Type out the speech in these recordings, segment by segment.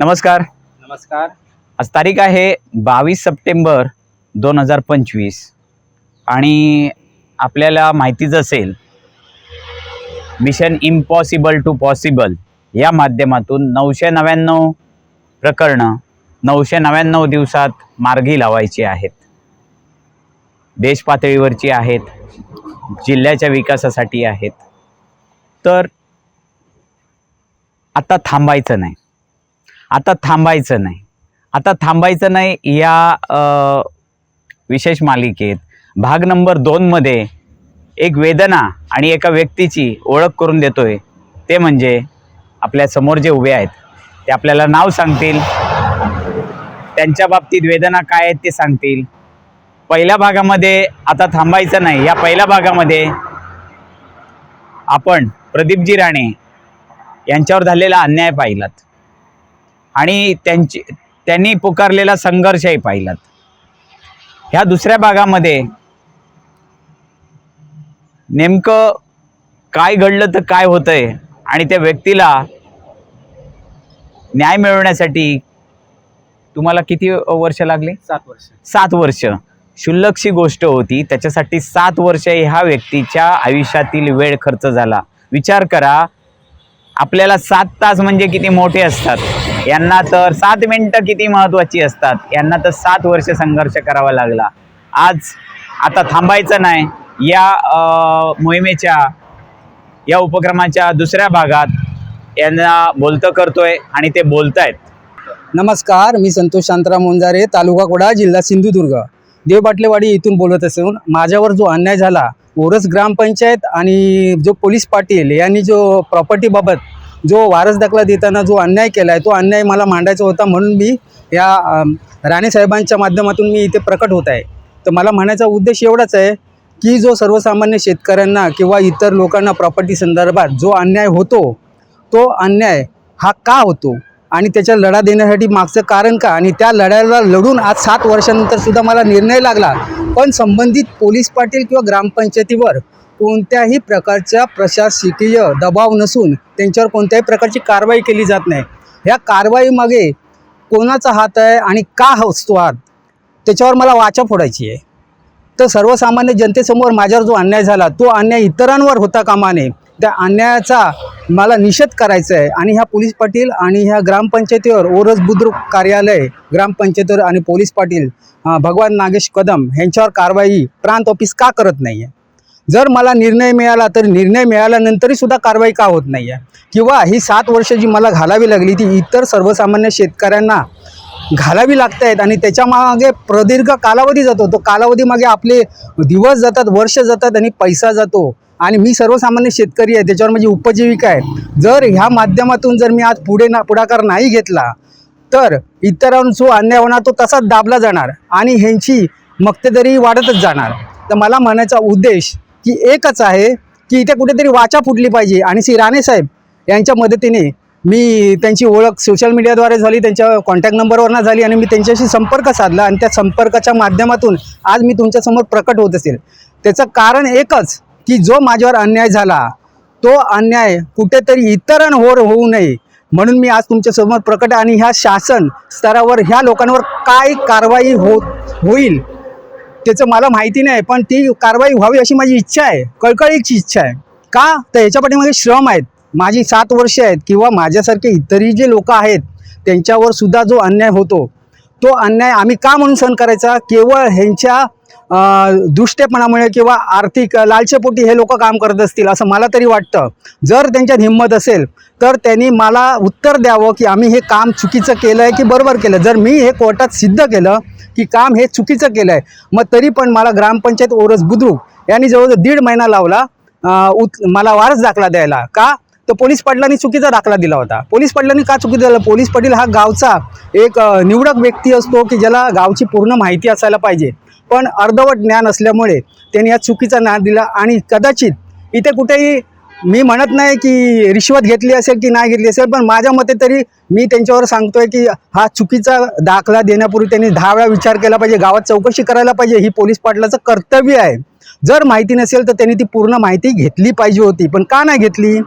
नमस्कार. नमस्कार. आज तारीख आहे बावीस सप्टेंबर दोन हजार पंचवीस. आणि आपल्याला माहितीच असेल मिशन इम्पॉसिबल टू पॉसिबल या माध्यमातून नऊशे नव्याण्णव प्रकरणं नऊशे नव्याण्णव दिवसात मार्गी लावायची आहेत. देश पातळीवरची आहेत जिल्ह्याच्या विकासासाठी आहेत. तर आता थांबायचं नाही. आता थांबायचं नाही. आता थांबायचं नाही या विशेष मालिकेत. भाग नंबर दोनमध्ये एक वेदना आणि एका व्यक्तीची ओळख करून देतोय. ते म्हणजे आपल्यासमोर जे उभे आहेत ते आपल्याला नाव सांगतील. त्यांच्या बाबतीत वेदना काय आहेत ते सांगतील. पहिल्या भागामध्ये आता थांबायचं नाही. या पहिल्या भागामध्ये आपण प्रदीपजी राणे यांच्यावर झालेला अन्याय पाहिलात. आणि त्यांची त्यांनी पुकारलेला संघर्षही पाहिलात ह्या दुसऱ्या भागामध्ये नेमकं काय घडलं तर काय होतंय आणि त्या व्यक्तीला न्याय मिळवण्यासाठी तुम्हाला किती वर्ष लागली? सात वर्ष. सात वर्ष. क्षुल्लकशी गोष्ट होती. त्याच्यासाठी सात वर्ष ह्या व्यक्तीच्या आयुष्यातील वेळ खर्च झाला. विचार करा आपल्याला सात तास म्हणजे किती मोठे असतात? यांना तर सात मिनटं किती महत्त्वाची असतात? यांना तर सात वर्ष संघर्ष करावा लागला. आज आता थांबायचं नाही. या मोहिमेच्या या उपक्रमाच्या दुसऱ्या भागात यांना बोलतं करतोय आणि ते बोलत आहेत नमस्कार मी संतोष शांतराम मोंजारे तालुका कोडा जिल्हा सिंधुदुर्ग. देवबाटलेवाडी इथून बोलत असून माझ्यावर जो अन्याय झाला ओरस ग्रामपंचायत आणि जो पोलीस पाटील यांनी जो प्रॉपर्टीबाबत जो वारस दाखला देताना जो अन्याय केला आहे तो अन्याय मला मांडायचा होता म्हणून मी या राणेसाहेबांच्या माध्यमातून मी इथे प्रकट होत आहे. तर मला म्हणायचा उद्देश एवढाच आहे की जो सर्वसामान्य शेतकऱ्यांना किंवा इतर लोकांना प्रॉपर्टी संदर्भात जो अन्याय होतो तो अन्याय हा का होतो? आणि त्याच्या लढा देण्यासाठी मागचं कारण का? आणि त्या लढ्याला लढून आज सात वर्षानंतर सुद्धा मला निर्णय लागला. पण संबंधित पोलीस पाटील किंवा ग्रामपंचायतीवर कोणत्याही प्रकारच्या प्रशासकीय दबाव नसून त्यांच्यावर कोणत्याही प्रकारची कारवाई केली जात नाही. ह्या कारवाईमागे कोणाचा हात आहे आणि का असतो हात त्याच्यावर मला वाचा फोडायची आहे. तर सर्वसामान्य जनतेसमोर माझ्यावर जो अन्याय झाला तो अन्याय इतरांवर होता कामा नये. त्या अन्यायाचा मला निषेध करायचा आहे आणि ह्या पोलीस पाटील आणि ह्या ग्रामपंचायतीवर ओरस बुद्रुक कार्यालय ग्रामपंचायतीवर आणि पोलीस पाटील भगवान नागेश कदम यांच्यावर कारवाई प्रांत ऑफिस का करत नाही आहे जर मला निर्णय मिळाला तर निर्णय मिळाल्यानंतरही सुद्धा कारवाई का होत नाही आहे किंवा ही सात वर्ष जी मला घालावी लागली ती इतर सर्वसामान्य शेतकऱ्यांना घालावी लागत आहेत आणि त्याच्यामागे प्रदीर्घ कालावधी जातो. तो कालावधीमागे आपले दिवस जातात वर्ष जातात आणि पैसा जातो. आणि मी सर्वसामान्य शेतकरी आहे त्याच्यावर माझी उपजीविका आहे. जर ह्या माध्यमातून जर मी आज पुढे ना पुढाकार नाही घेतला तर इतरांवर जो अन्याय होणार तो तसाच दाबला जाणार आणि ह्यांची मक्तेदरी वाढतच जाणार. तर मला म्हणायचा उद्देश की एकच आहे की इथे कुठेतरी वाचा फुटली पाहिजे. आणि श्री राणेसाहेब यांच्या मदतीने मी त्यांची ओळख सोशल मीडियाद्वारे झाली त्यांच्या कॉन्टॅक्ट नंबरवरनं झाली आणि मी त्यांच्याशी संपर्क साधला. आणि त्या संपर्काच्या माध्यमातून आज मी तुमच्यासमोर प्रकट होत असेल. त्याचं कारण एकच की जो माझ्यावर अन्याय झाला तो अन्याय कुठेतरी इतरांवर होऊ नये. म्हणून मी आज तुमच्यासमोर प्रकट आणि ह्या शासन स्तरावर ह्या लोकांवर काय कारवाई हो होईल त्याचं मला माहिती नाही पण ती कारवाई व्हावी अशी माझी इच्छा आहे कळकळीची इच्छा आहे. का? तर ह्याच्या पाठीमागे श्रम आहेत. माझी सात वर्ष आहेत किंवा माझ्यासारखे इतरही जे लोक आहेत त्यांच्यावर सुद्धा जो अन्याय होतो तो अन्याय आम्ही का म्हणून सहन करायचा? केवळ ह्यांच्या दुष्टेपणामुळे किंवा आर्थिक लालचेपोटी हे लोक काम करत असतील असं मला तरी वाटतं. जर त्यांच्यात हिंमत असेल तर त्यांनी मला उत्तर द्यावं की आम्ही हे काम चुकीचं केलं आहे की बरोबर केलं जर मी हे कोर्टात सिद्ध केलं की काम हे चुकीचं केलं आहे मग तरी पण मला ग्रामपंचायत ओरस बुद्रुक यांनी जवळजवळ दीड महिना लावला उत मला वारस दाखला द्यायला. का? तर पोलीस पाटलांनी चुकीचा दाखला दिला होता. पोलीस पाटलांनी का चुकीचा दिला पोलीस पाटील हा गावचा एक निवडक व्यक्ती असतो की ज्याला गावची पूर्ण माहिती असायला पाहिजे. पण अर्धवट ज्ञान असल्यामुळे त्यांनी या चुकीचा ज्ञान दिला आणि कदाचित इथे कुठेही मी म्हणत नाही की रिश्वत घेतली असेल की नाही घेतली असेल पण माझ्या मते तरी मी त्यांच्यावर सांगतोय की हा चुकीचा दाखला देण्यापूर्वी त्यांनी दहा वेळा विचार केला पाहिजे गावात चौकशी करायला पाहिजे ही पोलीस पाटलाचं कर्तव्य आहे. जर माहिती नसेल तर त्यांनी ती पूर्ण माहिती घेतली पाहिजे होती पण का नाही घेतली?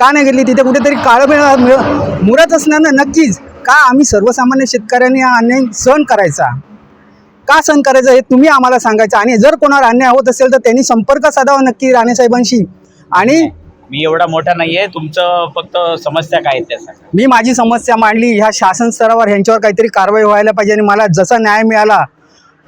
का नाही घेतली? तिथे कुठेतरी काळं मिळ मुरत असणार ना नक्कीच. का आम्ही सर्वसामान्य शेतकऱ्यांनी हा अन्याय सहन करायचा? का सहन करायचं हे तुम्ही आम्हाला सांगायचं. आणि जर कोणावर अन्याय होत असेल तर त्यांनी संपर्क साधावा नक्की राणेसाहेबांशी. आणि मी एवढा मोठा नाहीये तुमचं फक्त समस्या काय त्या मी माझी समस्या मांडली. ह्या शासन स्तरावर ह्यांच्यावर काहीतरी कारवाई व्हायला पाहिजे आणि मला जसा न्याय मिळाला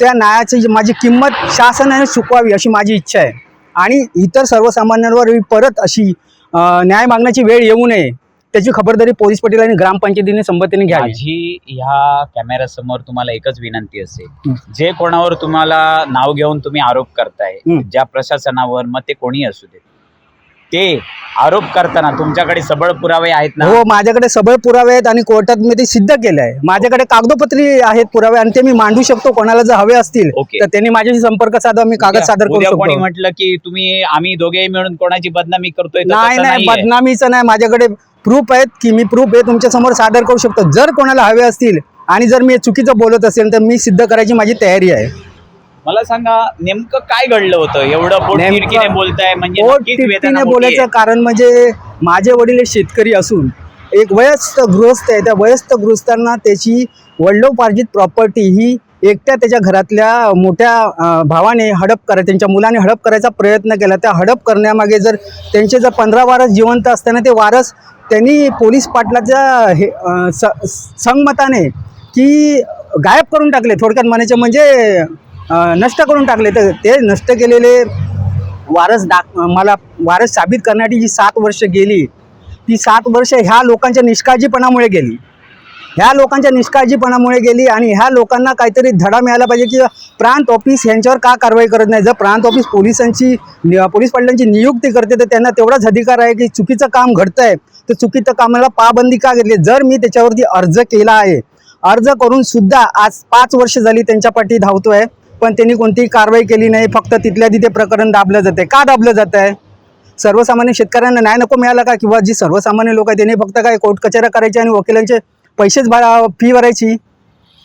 त्या न्यायाची माझी किंमत शासनाने चुकवावी अशी माझी इच्छा आहे. आणि इतर सर्वसामान्यांवर परत अशी न्याय मागण्याची वेळ येऊ नये त्याची खबरदारी पोलीस पाटील आणि ग्रामपंचायतीने संमतीने घ्यावी माझी ह्या कॅमेरा समोर तुम्हाला एकच विनंती असेल. जे कोणावर तुम्हाला नाव घेऊन तुम्ही आरोप करताय. ज्या प्रशासनावर मग ते कोणी असू दे ते आरोप करताना तुमच्याकडे सबळ पुरावे आहेत ना? हो माझ्याकडे सबळ पुरावे आहेत आणि कोर्टात मी ते सिद्ध केलं आहे माझ्याकडे कागदोपत्री आहेत पुरावे आणि ते मी मांडू शकतो कोणाला जर हवे असतील ओके. तर त्यांनी माझ्याशी संपर्क साधा मी कागद उद्या- सादर करू उद्या कोणी शकतो म्हटलं की तुम्ही आम्ही दोघेही मिळून कोणाची बदनामी करतोय तर नाही तसं नाही नाहीये. बदनामीचं नाही माझ्याकडे प्रूफ आहेत की मी प्रूफ हे तुमच्यासमोर सादर करू शकतो. जर कोणाला हवे असतील आणि जर मी चुकीचं बोलत असेल तर मी सिद्ध करायची माझी तयारी आहे. मला सांगा नेमकं काय घडलं होतं? एवढं बोलताय म्हणजे बोलायचं. कारण म्हणजे माझे वडील हे शेतकरी असून एक वयस्क गृहस्थ आहे. त्या वयस्क गृहस्थांना त्याची वडिलोपार्जित प्रॉपर्टी ही एकट्या त्याच्या घरातल्या मोठ्या भावाने हडप करा त्यांच्या मुलाने हडप करायचा प्रयत्न केला. त्या हडप करण्यामागे जर त्यांचे जर पंधरा वारस जिवंत असताना ते वारस त्यांनी पोलीस पाटलाच्या हे संगमताने की गायब करून टाकले. थोडक्यात म्हणायचे म्हणजे नष्ट करून टाकले. तर ते नष्ट केलेले वारस दाख मला वारस साबित करण्यासाठी जी सात वर्ष गेली ती सात वर्ष ह्या लोकांच्या निष्काळजीपणामुळे गेली. ह्या लोकांच्या निष्काळजीपणामुळे गेली आणि ह्या लोकांना काहीतरी धडा मिळाला पाहिजे की प्रांत ऑफिस यांच्यावर का कारवाई करत नाही? जर प्रांत ऑफिस पोलिसांची पोलीस पाटलांची नियुक्ती करते तर त्यांना तेवढाच अधिकार आहे की चुकीचं काम घडतंय. तर चुकीचं कामाला पाबंदी का घेतली? जर मी त्याच्यावरती अर्ज केला आहे अर्ज करून सुद्धा आज पाच वर्ष झाली त्यांच्या पाठी धावतोय. पण त्यांनी कोणतीही कारवाई केली नाही. फक्त तिथल्या तिथे प्रकरण दाबलं जाते का दाबलं जात आहे सर्वसामान्य शेतकऱ्यांना न्याय नको मिळाला का? किंवा जी सर्वसामान्य लोक आहेत त्यांनी फक्त काय कोर्ट कचेऱ्या करायच्या आणि वकिलांचे पैसेच भरा फी भरायची?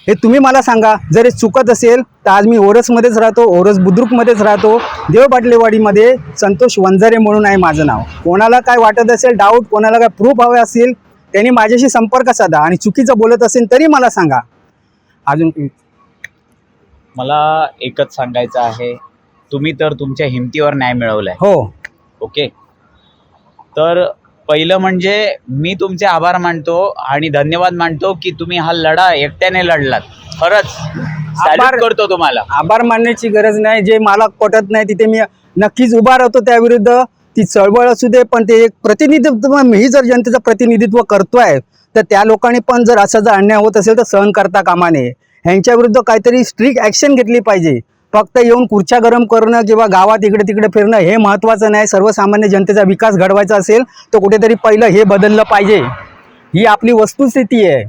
हे तुम्ही मला सांगा. जर हे चुकत असेल तर आज मी ओरसमध्येच राहतो ओरस बुद्रुकमध्येच राहतो. देवबाटलेवाडीमध्ये संतोष वंजारे म्हणून आहे माझं नाव. कोणाला काय वाटत असेल डाऊट कोणाला काय प्रूफ हवे असेल त्यांनी माझ्याशी संपर्क साधा. आणि चुकीचं बोलत असेल तरी मला सांगा. अजून मला एकच सांगायचं आहे. तुम्ही तर तुमच्या हिमतीवर न्याय मिळवलाय. हो. ओके? तर पहिलं म्हणजे मी तुमचे आभार मानतो आणि धन्यवाद मानतो की तुम्ही हा लढा एकट्याने लढलात. खरंच आभार- सॅल्यूट करतो तुम्हाला. आभार मानण्याची गरज नाही. जे मला पटत नाही तिथे मी नक्कीच उभा राहतो त्याविरुद्ध. ती चळवळ असू दे पण ते एक प्रतिनिधित्व मी जर जनतेचं प्रतिनिधित्व करतोय तर त्या लोकांनी पण जर असा जर अन्याय होत असेल तर सहन करता कामा नये. ह्यांच्या विरुद्ध काहीतरी स्ट्रिक्ट ॲक्शन घेतली पाहिजे. फक्त येऊन खुर्च्या गरम करणं किंवा गावात इकडे तिकडे फिरणं हे महत्त्वाचं नाही. सर्वसामान्य जनतेचा विकास घडवायचा असेल तर कुठेतरी पहिलं हे बदललं पाहिजे. ही आपली वस्तुस्थिती आहे.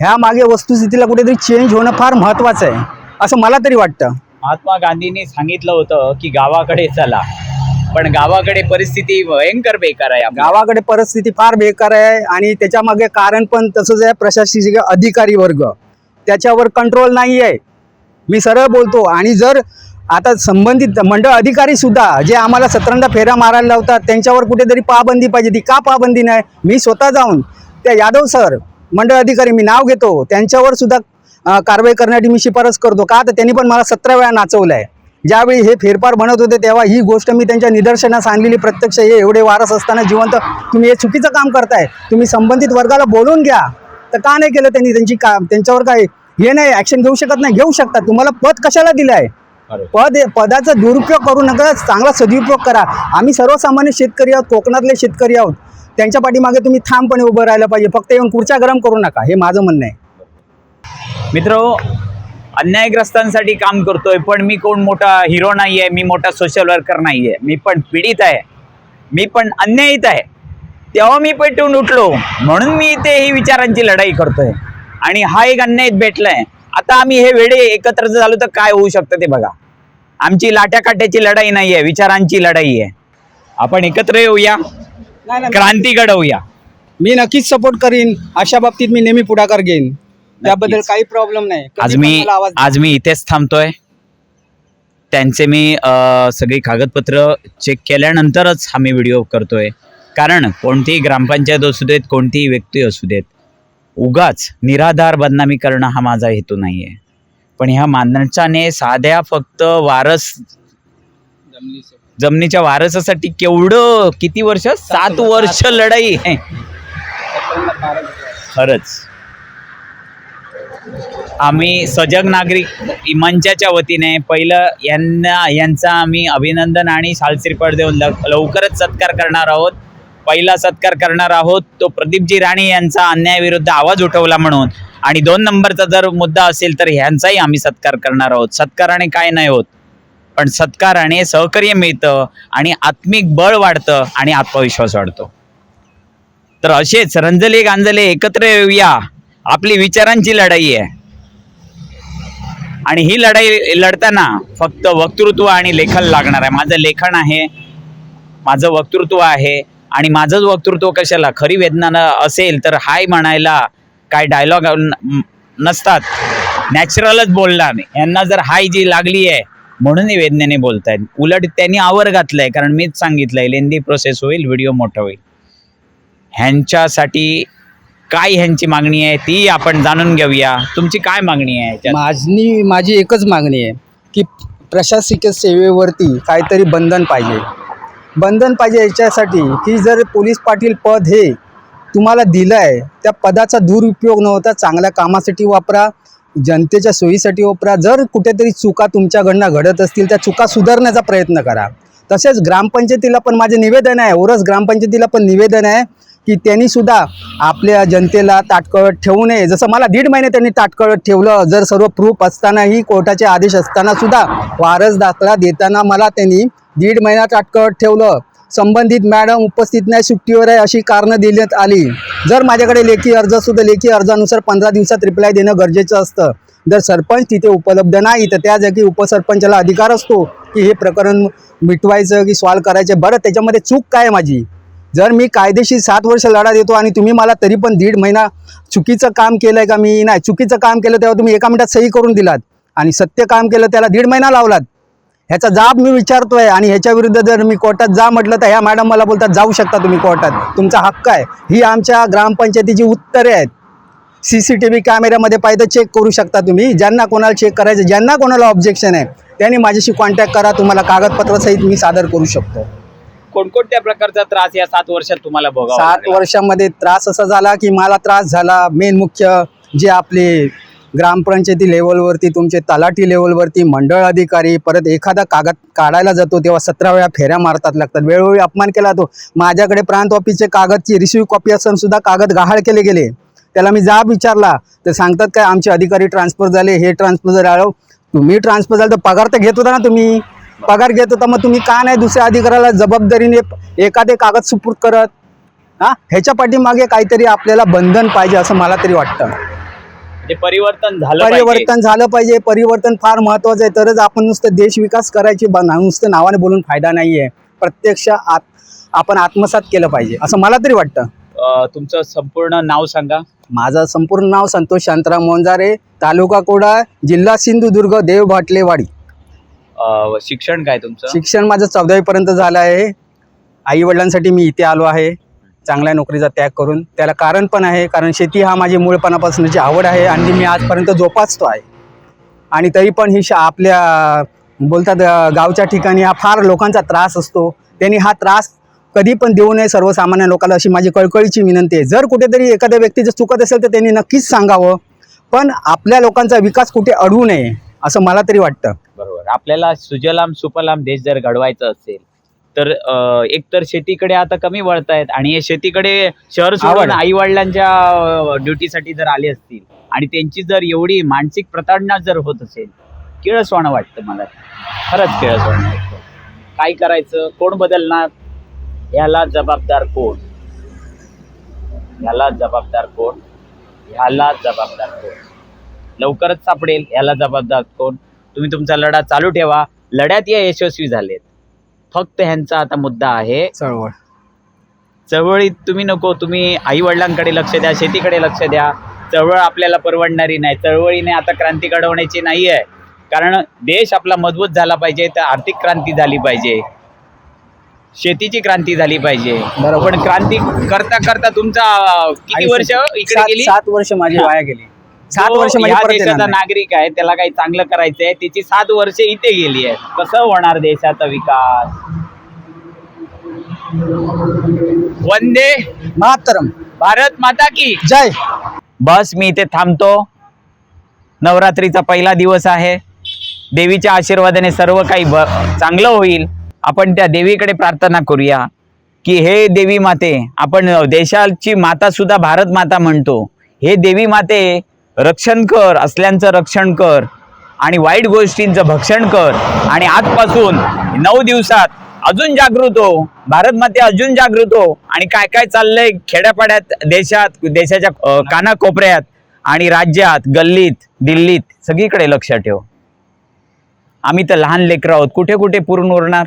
ह्या मागे वस्तुस्थितीला कुठेतरी चेंज होणं फार महत्त्वाचं आहे. असं मला तरी वाटतं. महात्मा गांधींनी सांगितलं होतं की गावाकडे चला. पण गावाकडे परिस्थिती भयंकर बेकार आहे. गावाकडे परिस्थिती फार बेकार आहे आणि त्याच्यामागे कारण पण तसंच आहे प्रशासकीय अधिकारी वर्ग. त्याच्यावर कंट्रोल नाही आहे मी सरळ बोलतो आणि जर आता संबंधित मंडळ अधिकारी सुद्धा जे आम्हाला सतरंदा फेऱ्या मारायला लावतात त्यांच्यावर कुठेतरी पाबंदी पाहिजे. ती का पाबंदी नाही? मी स्वतः जाऊन त्या यादव सर मंडळ अधिकारी मी नाव घेतो. त्यांच्यावर सुद्धा कारवाई करण्याची मी शिफारस करतो. का? तर त्यांनी पण मला सतरा वेळा नाचवलं आहे ज्यावेळी हे फेरफार बनत होते तेव्हा ही गोष्ट मी त्यांच्या निदर्शनास आणलेली. प्रत्यक्ष हे एवढे वारस असताना जिवंत. तुम्ही हे चुकीचं काम करताय. तुम्ही संबंधित वर्गाला बोलून घ्या. तर का नाही केलं त्यांनी? त्यांची का त्यांच्यावर काय हे नाही ॲक्शन घेऊ शकत नाही? घेऊ शकतात तुम्हाला पद कशाला दिलं आहे. पद पदाचा दुरुपयोग करू नका. चांगला सदुपयोग करा. आम्ही सर्वसामान्य शेतकरी आहोत कोकणातले शेतकरी आहोत. त्यांच्या पाठीमागे तुम्ही ठामपणे उभं राहायला पाहिजे. फक्त येऊन खुर्च्या गरम करू नका. हे माझं म्हणणं आहे. मित्र अन्यायग्रस्तांसाठी काम करतोय पण मी कोण मोठा हिरो नाही आहे मी मोठा सोशल वर्कर नाही आहे मी पण पीडित आहे. मी पण अन्यायित आहे. तेव्हा मी पेटून उठलो. म्हणून मी इथे ही विचारांची लढाई करतोय. आणि हा एक अन्यायित भेटलाय. आता आम्ही हे वेळे एकत्र झालो तर काय होऊ शकतं ते बघा. आमची लाट्या काट्याची लढाई नाही आहे विचारांची लढाई आहे. आपण एकत्र येऊया. क्रांती घडवूया. मी नक्कीच सपोर्ट करीन. अशा बाबतीत मी नेहमी पुढाकार घेईन. त्याबद्दल काही प्रॉब्लेम नाही. आज मी. आज मी इथेच थांबतोय. त्यांचे मी सगळी कागदपत्र चेक केल्यानंतरच हा मी व्हिडिओ करतोय. कारण कोणतीही ग्रामपंचायत असू देत कोणतीही व्यक्ती असू देत उगाच निराधार बदनामी करणं हा माझा हेतू नाही आहे पण ह्या माणसाने साध्या फक्त वारस जमिनीच्या वारसासाठी केवढं किती वर्ष? सात वर्ष लढाई आहे. खरंच. आम्ही सजग नागरिक मंचाच्या वतीने पहिलं यांना यांचा आम्ही अभिनंदन आणि सालश्रीपट देऊन लव- लवकरच सत्कार करणार आहोत. पहिला सत्कार करणार आहोत. तो प्रदीपजी राणे यांचा अन्यायाविरुद्ध आवाज उठवला म्हणून. आणि दोन नंबरचा जर मुद्दा असेल तर ह्यांचाही आम्ही सत्कार करणार आहोत. सत्काराने काय नाही होत. पण सत्काराने सहकार्य मिळतं आणि आत्मिक बळ वाढतं आणि आत्मविश्वास वाढतो. तर असेच रंजले गांजले एकत्र येऊया. आपली विचारांची लढाई आहे. आणि ही लढाई लढताना फक्त वक्तृत्व आणि लेखन लागणार आहे. माझं लेखन आहे. माझं वक्तृत्व आहे. आणि माझंच वक्तृत्व कशाला? खरी वेदना असेल तर हाय म्हणायला काय डायलॉग नसतात. नॅचरलच बोलणार यांना जर हाय जी लागली आहे म्हणून वेदनेने बोलतायत. उलट त्यांनी आवर घातलंय कारण मीच सांगितलंय लेंदी प्रोसेस होईल व्हिडिओ मोठा होईल. ह्यांच्यासाठी काय ह्यांची मागणी आहे ती आपण जाणून घेऊया. तुमची काय मागणी आहे माझी माझी एकच मागणी आहे की प्रशासकीय सेवेवरती काहीतरी बंधन पाहिजे. बंधन पाहिजे याच्यासाठी की जर पोलीस पाटील पद हे तुम्हाला दिलं आहे त्या पदाचा दुरुपयोग न होता चांगल्या कामासाठी वापरा जनतेच्या सोयीसाठी वापरा. जर कुठेतरी चुका तुमच्याकडनं घडत असतील त्या चुका सुधारण्याचा प्रयत्न करा. तसेच ग्रामपंचायतीला पण माझे निवेदन आहे ओरस ग्रामपंचायतीला पण निवेदन आहे की त्यांनी सुद्धा आपल्या जनतेला ताटकळत ठेवू नये. जसं मला दीड महिने त्यांनी ताटकळत ठेवलं जर सर्व प्रूफ असतानाही कोर्टाचे आदेश असताना सुद्धा वारस दाखला देताना मला त्यांनी दीड महिना ताटकळत ठेवलं. संबंधित मॅडम उपस्थित नाही सुट्टीवर आहे अशी कारणं देण्यात आली. जर माझ्याकडे लेखी अर्ज सुद्धा लेखी अर्जानुसार पंधरा दिवसात रिप्लाय देणं गरजेचं असतं. जर सरपंच तिथे उपलब्ध नाही तर त्या जागी उपसरपंचाला अधिकार असतो की हे प्रकरण मिटवायचं की सॉल्व करायचं. बरं त्याच्यामध्ये चूक काय आहे माझी? जर मी कायदेशीर सात वर्ष लढा देतो आणि तुम्ही मला तरी पण दीड महिना चुकीचं काम केलं आहे का? मी नाही चुकीचं काम केलं तेव्हा तुम्ही एका मिनिटात सही करून दिलात आणि सत्य काम केलं त्याला दीड महिना लावलात. ह्याचा जाब मी विचारतोय आणि ह्याच्या विरुद्ध जर मी कोर्टात जा म्हटलं तर ह्या मॅडम मला बोलतात जाऊ शकता तुम्ही कोर्टात. तुमचा हक्क आहे. ही आमच्या ग्रामपंचायतीची उत्तरे आहेत. सी सी टी व्ही कॅमेऱ्यामध्ये पाहिजे चेक करू शकता तुम्ही. ज्यांना कोणाला चेक करायचं ज्यांना कोणाला ऑब्जेक्शन आहे त्यांनी माझ्याशी कॉन्टॅक्ट करा. तुम्हाला कागदपत्रासहित मी सादर करू शकतो. कोणकोणत्या प्रकारचा त्रास या सात वर्षात तुम्हाला बघा सात वर्षामध्ये त्रास असा झाला की मला त्रास झाला. मेन मुख्य जे आपले ग्रामपंचायती लेवलवरती तुमचे तलाठी लेवलवरती मंडळ अधिकारी परत एखादा कागद काढायला जातो तेव्हा सतरा वेळा फेऱ्या मारतात लागतात. वेळोवेळी अपमान केला जातो. माझ्याकडे प्रांत ऑफिसचे कागदची रिसिव्ह कॉपी असून सुद्धा कागद गहाळ केले गेले. त्याला मी जाब विचारला. तर सांगतात काय आमचे अधिकारी ट्रान्सफर झाले हे ट्रान्सफर झालं. तुम्ही ट्रान्सफर झालं तर पगार तर घेत होता ना तुम्ही. पगार घेत होता मग तुम्ही का नाही दुसऱ्या अधिकाऱ्याला जबाबदारीने एखादे कागद सुपूर्द करत? हा? ह्याच्या पाठीमागे काहीतरी आपल्याला बंधन पाहिजे असं मला तरी वाटतं. ते परिवर्तन झालं पाहिजे. परिवर्तन झालं पाहिजे. परिवर्तन फार महत्वाचं आहे. तरच आपण नुसतं देश विकास करायची नुसतं नावाने बोलून फायदा नाही आहे प्रत्यक्ष आत आपण आत्मसात केलं पाहिजे. असं मला तरी वाटतं. तुमचं संपूर्ण नाव सांगा. माझं संपूर्ण नाव संतोष शांताराम मोंजारे तालुका कोडा जिल्हा सिंधुदुर्ग देव भाटलेवाडी शिक्षण काय तुमचं? शिक्षण माझं चौदावीपर्यंत झालं आहे. आई वडिलांसाठी मी इथे आलो आहे. चांगल्या नोकरीचा त्याग करून त्याला कारण पण आहे कारण शेती हा माझी मूळपणापासूनची आवड आहे आणि मी आजपर्यंत जोपासतो आहे. आणि तरी पण ही शा आपल्या बोलतात गावच्या ठिकाणी हा फार लोकांचा त्रास असतो. त्यांनी हा त्रास कधी पण देऊ नये सर्वसामान्य लोकांना अशी माझी कळकळीची विनंती आहे. जर कुठेतरी एखाद्या व्यक्तीचं चुकत असेल तर त्यांनी नक्कीच सांगावं पण आपल्या लोकांचा विकास कुठे अडवू नये असं मला तरी वाटतं. बरोबर. आपल्याला सुजलाम सुफलाम देश जर घडवायचा असेल तर एकतर शेतीकडे आता कमी वळतायत आणि हे शेतीकडे शहर सोडून. आई वडिलांच्या ड्युटीसाठी जर आले असतील आणि त्यांची जर एवढी मानसिक प्रताडणा जर होत असेल किळसवाणं वाटतं मला. खरंच किळसवाणं वाटतं. काय करायचं? कोण बदलणार? ह्याला जबाबदार कोण? ह्याला जबाबदार कोण? ह्याला जबाबदार कोण? लवकरच सापडेल ह्याला जबाबदार कोण? तुम्ही तुमचा लढा चालू ठेवा. लढ्यात या यशस्वी झालेत. फक्त ह्यांचा आता मुद्दा आहे. चळवळ. चळवळीत तुम्ही नको तुम्ही आई वडिलांकडे लक्ष द्या शेतीकडे लक्ष द्या. चळवळ आपल्याला परवडणारी नाही. चळवळीने आता क्रांती घडवण्याची नाही आहे कारण देश आपला मजबूत झाला पाहिजे तर आर्थिक क्रांती झाली पाहिजे. शेतीची क्रांती झाली पाहिजे. बरोबर. पण क्रांती करता करता तुमचा किती वर्ष इकडे गेली? सात वर्ष माझी. वाया गेली. सात वर्ष म्हणजे या परत येणार देशाचा नाही. नागरिक आहे त्याला काही चांगलं करायचंय त्याची सात वर्ष इथे गेली आहे कसं होणार देशाचा विकास? वंदे मातरम. भारत माता की जय. बस मी इथे थांबतो. नवरात्रीचा पहिला दिवस आहे. देवीच्या आशीर्वादाने सर्व काही ब चांगलं होईल. आपण त्या देवीकडे प्रार्थना करूया की हे देवी माते आपण देशाची माता सुद्धा भारत माता म्हणतो. हे देवी माते रक्षण कर असल्यांचं रक्षण कर आणि वाईट गोष्टींचं भक्षण कर. आणि आजपासून नऊ दिवसात अजून जागृत हो. भारत माते अजून जागृत हो. आणि काय काय चाललंय खेड्यापाड्यात देशात देशाच्या कानाकोपऱ्यात आणि राज्यात गल्लीत दिल्लीत सगळीकडे लक्ष ठेव. आम्ही तर लहान लेकरं आहोत. कुठे कुठे पुरून उरणार